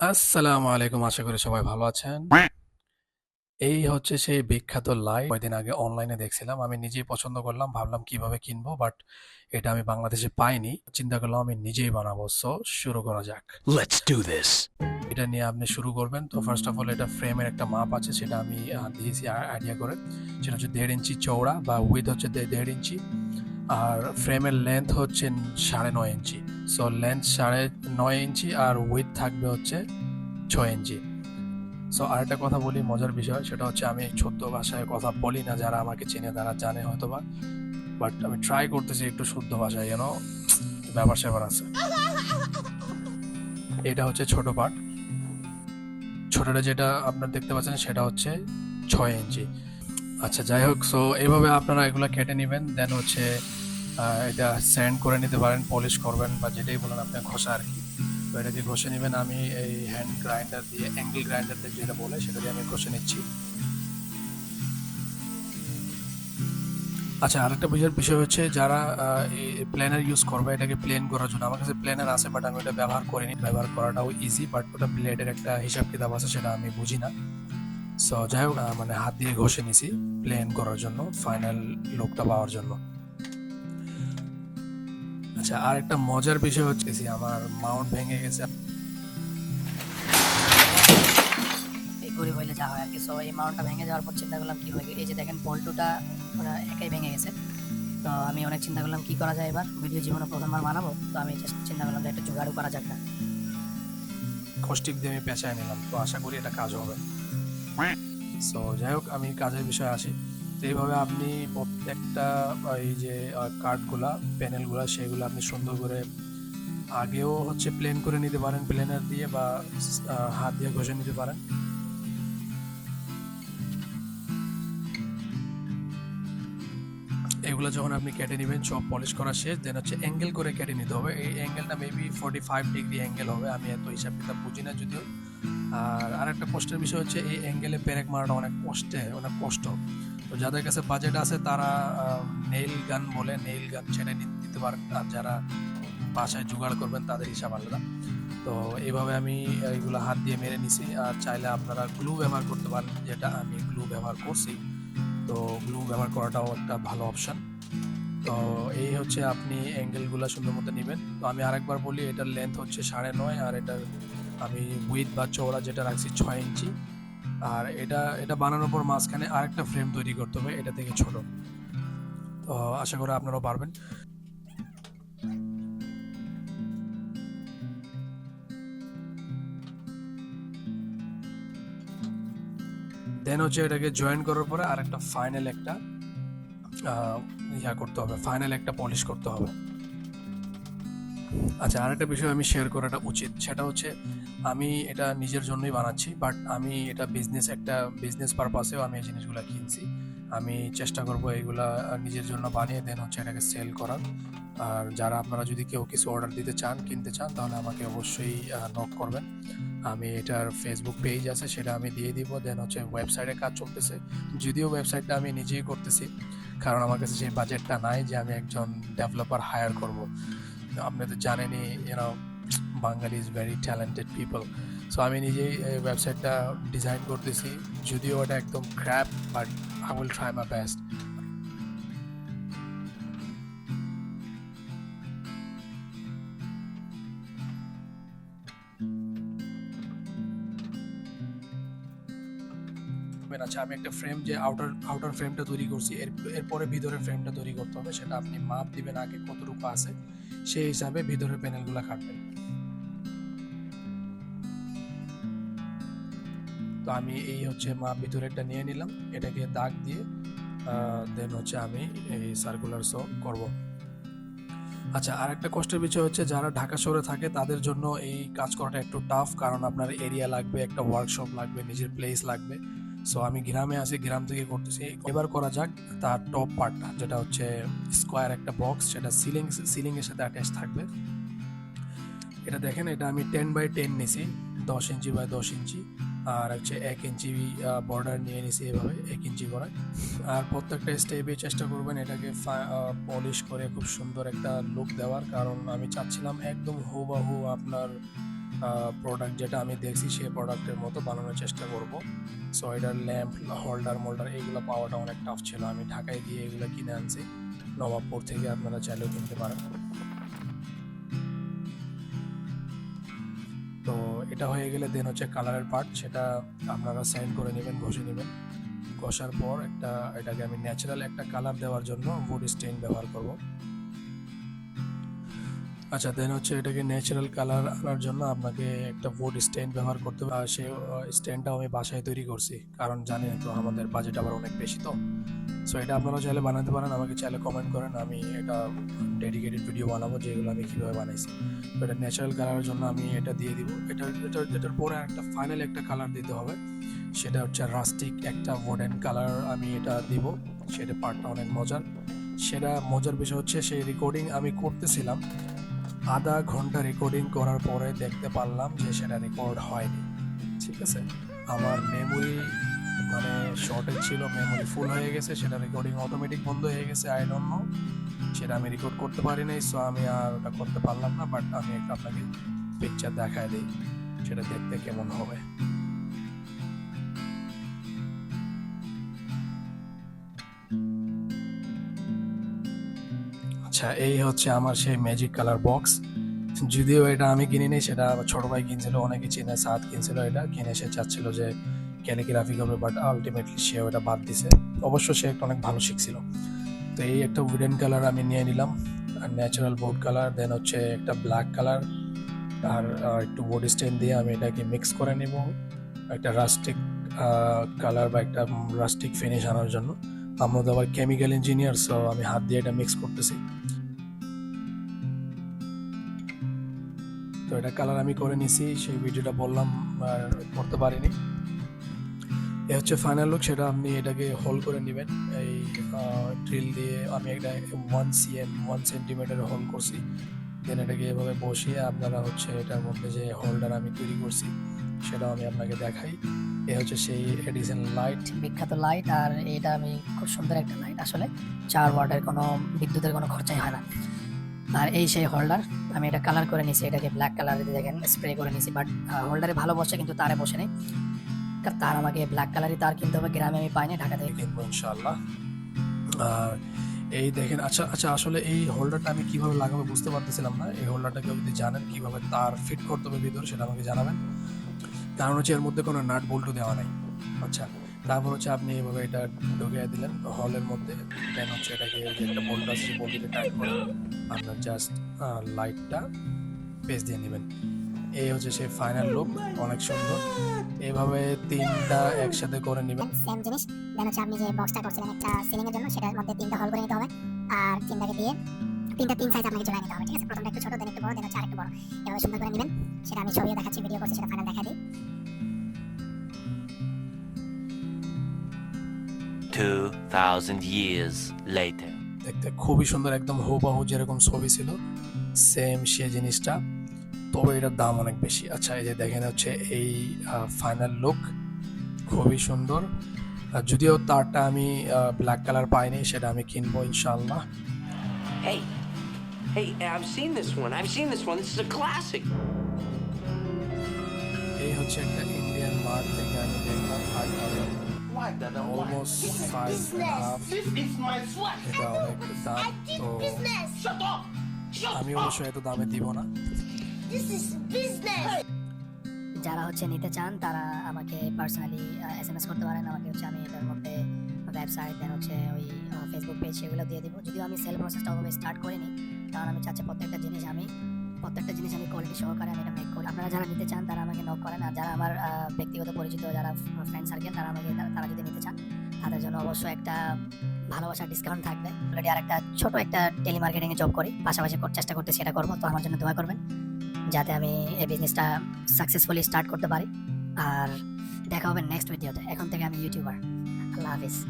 আসসালামু আলাইকুম আশা করি সবাই ভালো আছেন। এই হচ্ছে সেই বিখ্যাত লাইট কয়েকদিন আগে অনলাইনে দেখছিলাম। আমি নিজেই পছন্দ করলাম ভাবলাম কীভাবে কিনবো বাট এটা আমি বাংলাদেশে পাইনি। চিন্তা করলাম আমি নিজেই বানাবো। সো শুরু করা যাক। Do this. এটা নিয়ে আপনি শুরু করবেন। তো ফার্স্ট অফ অল এটা ফ্রেমের একটা মাপ আছে সেটা আমি দিয়েছি আইডিয়া করে। সেটা হচ্ছে দেড় ইঞ্চি চৌড়া বা উইথ হচ্ছে দেড় ইঞ্চি। আর ফ্রেমের লেন্থ হচ্ছে সাড়ে নয় ইঞ্চি। সো লেন্থ সাড়ে নয় ইঞ্চি আর উইথ থাকবে হচ্ছে ছয় ইঞ্চি। সো আরেকটা কথা বলি, মজার বিষয়, সেটা হচ্ছে আমি শুদ্ধ ভাষায় কথা বলি না, যারা আমাকে চেনে তারা জানে হয়তো বা বাট আমি ট্রাই করতেছি একটু শুদ্ধ ভাষায় যেন ব্যাপার স্যাপার আছে। এটা হচ্ছে ছোট পার্ট ছোটটা যেটা আপনার দেখতে পাচ্ছেন, সেটা হচ্ছে ছয় ইঞ্চি। আচ্ছা যাই হোক সো এইভাবে আপনারা এগুলো কেটে নেবেন দেন হচ্ছে এটা স্যান্ড করে নিতে পারেন পলিশ করবেন বা যেটাই বলেন আপনি ঘষা আর কি। তো এটাকে ঘষে নেবেন। আমি এই হ্যান্ড গ্রাইন্ডার দিয়ে অ্যাঙ্গেল গ্রাইন্ডার দিয়ে যেটা বলে সেটা দিয়ে আমি ঘষে নিচ্ছি। আচ্ছা আরেকটা বিষয়ের বিষয় হচ্ছে যারা প্ল্যানার ইউজ করবে, এটাকে প্লেন করার জন্য। আমার কাছে প্ল্যানার আছে বাট আমি ওটা ব্যবহার করিনি। ব্যবহার করাটাও ইজি বাট ওটা ব্লেডের একটা হিসাব কিতাব আছে, সেটা আমি বুঝি না। সো যাই হোক মানে হাত দিয়ে ঘষে নিছি প্লেন করার জন্য ফাইনাল লুকটা পাওয়ার জন্য। আচ্ছা আর একটা মজার বিষয় হচ্ছে যে আমার মাউন্ট ভেঙে গেছে। এই গরিব হইলে যা হয় আর কি সো এই মাউন্টটা ভেঙে যাওয়ার পর চিন্তা করলাম কি হয় এই যে দেখেন পল্টুটা ওরা একাই ভেঙে গেছে। তো আমি অনেক চিন্তা করলাম কি করা যায় এবার? ভিডিও জীবনে প্রথমবার বানাবো তো আমি চিন্তা করলাম যে একটা জোগাড়ও করা যাক না। কষ্টিক দিয়ে আমি পেঁচায় নিলাম তো আশা করি এটা কাজ হবে। সো যাই হোক আমি কাজের বিষয়ে আসি। তো এইভাবে আপনি প্রত্যেকটা এই যে কার্ডগুলা প্যানেলগুলা সেগুলো আপনি সুন্দর করে আগেও হচ্ছে প্লেন করে নিতে পারেন প্লেনার দিয়ে বা হাত দিয়ে ঘষে নিতে পারেন। এগুলো যখন আপনি কেটে নেবেন, সব পলিশ করা শেষ দেন হচ্ছে অ্যাঙ্গেল করে কেটে নিতে হবে। এই অ্যাঙ্গেলটা maybe forty five degree angle হবে, আমি এত হিসাব কিতাব বুঝি না যদিও। আর আরেকটা কষ্টের বিষয় হচ্ছে, এই অ্যাঙ্গেলে পেরেক মারাটা অনেক কষ্টে, অনেক কষ্ট। তো যাদের কাছে বাজেট আছে তারা নেইল গান বলে নেইল গান ছেড়ে নিতে পারেন আর যারা বাসায় জোগাড় করবেন তাদের হিসাব আলাদা। তো এইভাবে আমি এইগুলো হাত দিয়ে মেরে নিছি। আর চাইলে আপনারা গ্লু ব্যবহার করতে পারেন, যেটা আমি গ্লু ব্যবহার করছি। তো গ্লু ব্যবহার করাটাও একটা ভালো অপশান তো এই হচ্ছে আপনি অ্যাঙ্গেলগুলো সুন্দর মতো নেবেন। তো আমি আরেকবার বলি, এটার লেন্থ হচ্ছে সাড়ে নয়, আর এটার আমি উইথ বা চওড়া যেটা রাখছি ছয় ইঞ্চি। আর এটা এটা বানানোর পর মাঝখানে আরেকটা ফ্রেম তৈরি করতে হবে, এটা থেকে ছোট। তো আশা করি আপনারাও পারবেন। দেন হচ্ছে এটাকে জয়েন করার পরে আর একটা ফাইনাল একটা ইয়া করতে হবে ফাইনাল একটা পলিশ করতে হবে। আচ্ছা আরেকটা বিষয় আমি শেয়ার করাটা উচিত। সেটা হচ্ছে, আমি এটা নিজের জন্যই বানাচ্ছি বাট আমি এটা বিজনেস একটা বিজনেস পারপাসেও আমি এই জিনিসগুলো কিনছি। আমি চেষ্টা করব এইগুলা নিজের জন্য বানিয়ে দেন হচ্ছে এটাকে সেল করার। আর যারা আপনারা যদি কেউ কিছু অর্ডার দিতে চান, কিনতে চান, তাহলে আমাকে অবশ্যই নক করবেন। আমি এটার ফেসবুক পেজ আছে, সেটা আমি দিয়ে দিব। দেন হচ্ছে ওয়েবসাইটে কাজ চলতেছে। যদিও ওয়েবসাইটটা আমি নিজেই করতেছি, কারণ আমার কাছে সেই বাজেটটা নাই যে আমি একজন ডেভেলপার হায়ার করব। আপনি তো জানেনই you know Bangali is very talented people so আমি নিজেই ওয়েবসাইটটা ডিজাইন করতেছি। যদিও ওটা একদম crap but I will try my best আচ্ছা আমি একটা ফ্রেম যে আউটার আউটার ফ্রেমটা তৈরি করছি, এর, এরপরে ভিতরের ফ্রেমটা তৈরি করতে হবে, সেটা আপনি মাপ দিবেন আগে কতটুকু আছে। সেই হিসাবে ভিতরের প্যানেলগুলো কাটবেন। তো আমি এই হচ্ছে মাপ ভিতরেরটা নিয়ে নিলাম, এটাকে দাগ দিয়ে দেন হচ্ছে আমি এই সার্কুলার শো করব। আচ্ছা আর একটা কষ্টের বিষয় হচ্ছে যারা ঢাকা শহরে থাকে, তাদের জন্য এই কাজ করাটা একটু টাফ কারণ আপনার এরিয়া লাগবে, একটা ওয়ার্কশপ লাগবে, নিজের প্লেস লাগবে। সো আমি গ্রামে আছি, গ্রাম থেকে করতেছি। এবার করা যাক তার টপ পার্টটা যেটা হচ্ছে স্কোয়ার একটা বক্স সেটা সিলিং সিলিং এর সাথে অ্যাটাচ থাকবে। এটা দেখেন, এটা আমি টেন বাই টেন নিছি, দশ ইঞ্চি বাই দশ ইঞ্চি, আর হচ্ছে এক ইঞ্চি বর্ডার নিয়ে নিছি এভাবে, এক ইঞ্চি করে আর প্রত্যেকটা স্টেপে চেষ্টা করবেন এটাকে পলিশ করে খুব সুন্দর একটা লুক দেওয়ার, কারণ আমি চাচ্ছিলাম একদম হু বা হু আপনার প্রোডাক্ট যেটা আমি দেখছি সেই প্রোডাক্টের মতো বানানোর চেষ্টা করব। সো এটার ল্যাম্প হোল্ডার মোল্ডার এগুলো পাওয়াটা অনেক টাফ ছিল। আমি ঢাকায় গিয়ে এগুলো কিনে আনছি। নবাবপুর থেকে আপনারা চাইলেও কিনতে পারেন। তো এটা হয়ে গেলে দেন হচ্ছে কালারের পার্ট সেটা আপনারা সাইন করে নেবেন, ঘষে নেবেন। ঘষার পর একটা, এটাকে আমি ন্যাচারাল একটা কালার দেওয়ার জন্য উড স্টেইন ব্যবহার করব। আচ্ছা দেন হচ্ছে এটাকে ন্যাচারাল কালার আনার জন্য আপনাকে একটা উড স্ট্যান্ড ব্যবহার করতে হবে। আর সেই স্ট্যান্ডটাও আমি বাসায় তৈরি করছি, কারণ জানেন তো আমাদের বাজেট আবার অনেক বেশি তো। সো এটা আপনারা চাইলে বানাতে পারেন, আমাকে চাইলে কমেন্ট করেন, আমি এটা ডেডিকেটেড ভিডিও বানাবো, যেগুলো আমি কীভাবে বানাইছি। তো এটা ন্যাচারাল কালারের জন্য আমি এটা দিয়ে দিব। এটা এটা, এটার পরে একটা ফাইনাল একটা কালার দিতে হবে, সেটা হচ্ছে রাস্টিক একটা ওডেন কালার আমি এটা দিব, সেটা পার্টটা অনেক মজার। সেটা মজার বিষয় হচ্ছে সেই রেকর্ডিং আমি করতেছিলাম আধা ঘণ্টা রেকর্ডিং করার পরে দেখতে পারলাম যে সেটা রেকর্ড হয়নি। ঠিক আছে? আমার মেমোরি মানে শর্টেজ ছিল মেমোরি ফুল হয়ে গেছে, সেটা রেকর্ডিং অটোমেটিক বন্ধ হয়ে গেছে আই ডোন্ট নো সেটা আমি রেকর্ড করতে পারি নাই সো আমি আর ওটা করতে পারলাম না বাট আমি একটা আপনাকে পিকচার দেখায় দিই, সেটা দেখতে কেমন হবে। আচ্ছা এই হচ্ছে আমার সেই ম্যাজিক কালার বক্স যদিও এটা আমি কিনিনি, সেটা ছোট ভাই কিনছিল, অনেকে চিনে সাত কিনছিল এটা, কিনে সে চাচ্ছিল যে ক্যালিগ্রাফি করবে বাট আলটিমেটলি সে ওটা বাদ দিছে। অবশ্য সে একটা অনেক ভালো শিখছিল। তো এই একটা উডেন কালার আমি নিয়ে নিলাম, আর ন্যাচারাল বোর্ড কালার দেন হচ্ছে একটা ব্ল্যাক কালার আর একটু বোর্ড স্টেন দিয়ে আমি এটাকে মিক্স করে নেব। একটা রাস্টিক কালার বা একটা রাস্টিক ফিনিশ আনার জন্য। আমরা তো আবার কেমিক্যাল ইঞ্জিনিয়ার সো আমি হাত দিয়ে এটা মিক্স করতেছি। তো এটা কালার আমি করে নিছি, সেই ভিডিওটা বললাম করতে পারিনি। এ হচ্ছে ফাইনাল লুক সেটা আপনি এটাকে হোল করে নেবেন। এই ড্রিল দিয়ে আমি একটা one CM one centimetre hole করছি। দেন এটাকে এভাবে বসিয়ে আপনারা হচ্ছে এটার মধ্যে যে হোল্ডার আমি তৈরি করছি, সেটাও আমি আপনাকে দেখাই। এ হচ্ছে সেই এডিসন লাইট বিখ্যাত লাইট আর এটা আমি খুব সুন্দর একটা লাইট আসলে চার ওয়াটের কোনো, বিদ্যুতের কোনো খরচাই হয় না। আর এই সেই হোল্ডার আমি এটা কালার করে নিছি, এটাকে ব্ল্যাক কালার দেখেন স্প্রে করে নিছি বাট হোল্ডারে ভালো বসে কিন্তু তারে বসে নেই। তার আমাকে ব্ল্যাক কালারই তার কিনতে হবে, গ্রামে আমি পাইনি, ঢাকা থেকে কিনবো ইনশাল্লাহ আর এই দেখেন আচ্ছা আচ্ছা আসলে এই হোল্ডারটা আমি কীভাবে লাগাবো বুঝতে পারতেছিলাম না। এই হোল্ডারটা কেউ যদি জানেন কীভাবে তার ফিট করতে হবে ভিতরে, সেটা আমাকে জানাবেন। কারণ হচ্ছে এর মধ্যে কোনো নাট বল্টু দেওয়া নাই। আচ্ছা তারপর হচ্ছে আপনি এইভাবে এটা ঢুকিয়ে দিলেন, হলের মধ্যে দেন হচ্ছে এটাকে যে একটা বোল্ট আছে বোল্টুতে টাইট করে আপনার জাস্ট লাইটটা পেজ দিয়ে নেবেন। এই হচ্ছে সেই ফাইনাল লুক অনেক সুন্দর। এইভাবে তিনটা একসাথে করে নেবেন। সেম জিনিস দেন হচ্ছে আপনি যে বক্সটা করছিলেন একটা সিলিং এর জন্য, সেটার মধ্যে তিনটা হল করে নিতে হবে, আর তিনটাকে দিয়ে তিনটা তিন সাইজ আপনাকে জোড়া নিতে হবে, ঠিক আছে? প্রথমটা একটু ছোট দেন একটু বড় দেন হচ্ছে আরেকটু বড়। এভাবে সুন্দর করে নেবেন। সেটা আমি ছবিও দেখাচ্ছি ভিডিও করছি, সেটা ফাইনাল দেখা দিই। 2,000 years later. দেখতে খুবই সুন্দর একদম হুবাহু যেরকম ছবি ছিল সেম সে জিনিসটা তবে এটার দাম অনেক বেশি আচ্ছা এই যে দেখেন হচ্ছে এই ফাইনাল লুক খুবই সুন্দর আর যদিও তারটা আমি ব্ল্যাক কালার পাইনি সেটা আমি কিনবো ইনশাল্লাহ Hey, hey, I've seen this one. I've seen this one. This is a classic. এই হচ্ছে একটা ইন্ডিয়ান মার্ট থেকে আমি দেখলাম Dada? Why? Almost This is five half This is my sweat. এটা অনেক দাম তো Shut up. Shut আমি up. অবশ্যই এত দামে দিব না দিস ইজ বিজনেস যারা হচ্ছে নিতে চান তারা আমাকে পার্সোনালি এস এম এস করতে পারেন আমাকে হচ্ছে আমি এটার মধ্যে ওয়েবসাইট দেন হচ্ছে ওই ফেসবুক পেজ সেগুলো দিয়ে দিব যদিও আমি সেল প্রসেসটা ওভাবে স্টার্ট করিনি কারণ আমি চাচ্ছি প্রত্যেকটা জিনিস আমি প্রত্যেকটা জিনিস আমি কোয়ালিটি সহকারে আমি এটা মেক করি। আপনারা যারা নিতে চান, তারা আমাকে নক করেন। আর যারা আমার ব্যক্তিগত পরিচিত, যারা ফ্রেন্ড সার্কেল তারা আমাকে, তারা- যদি নিতে চান, তাদের জন্য অবশ্যই একটা ভালোবাসার ডিসকাউন্ট থাকবে। অলরেডি আর একটা ছোট একটা টেলিমার্কেটিং এ জব করি। পাশাপাশি চেষ্টা করতে সেটা করব। তো আমার জন্য দোয়া করবেন, যাতে আমি এই বিজনেসটা সাকসেসফুলি স্টার্ট করতে পারি। আর দেখা হবে নেক্সট ভিডিওতে এখন থেকে আমি ইউটিউবার আল্লাহ হাফিজ।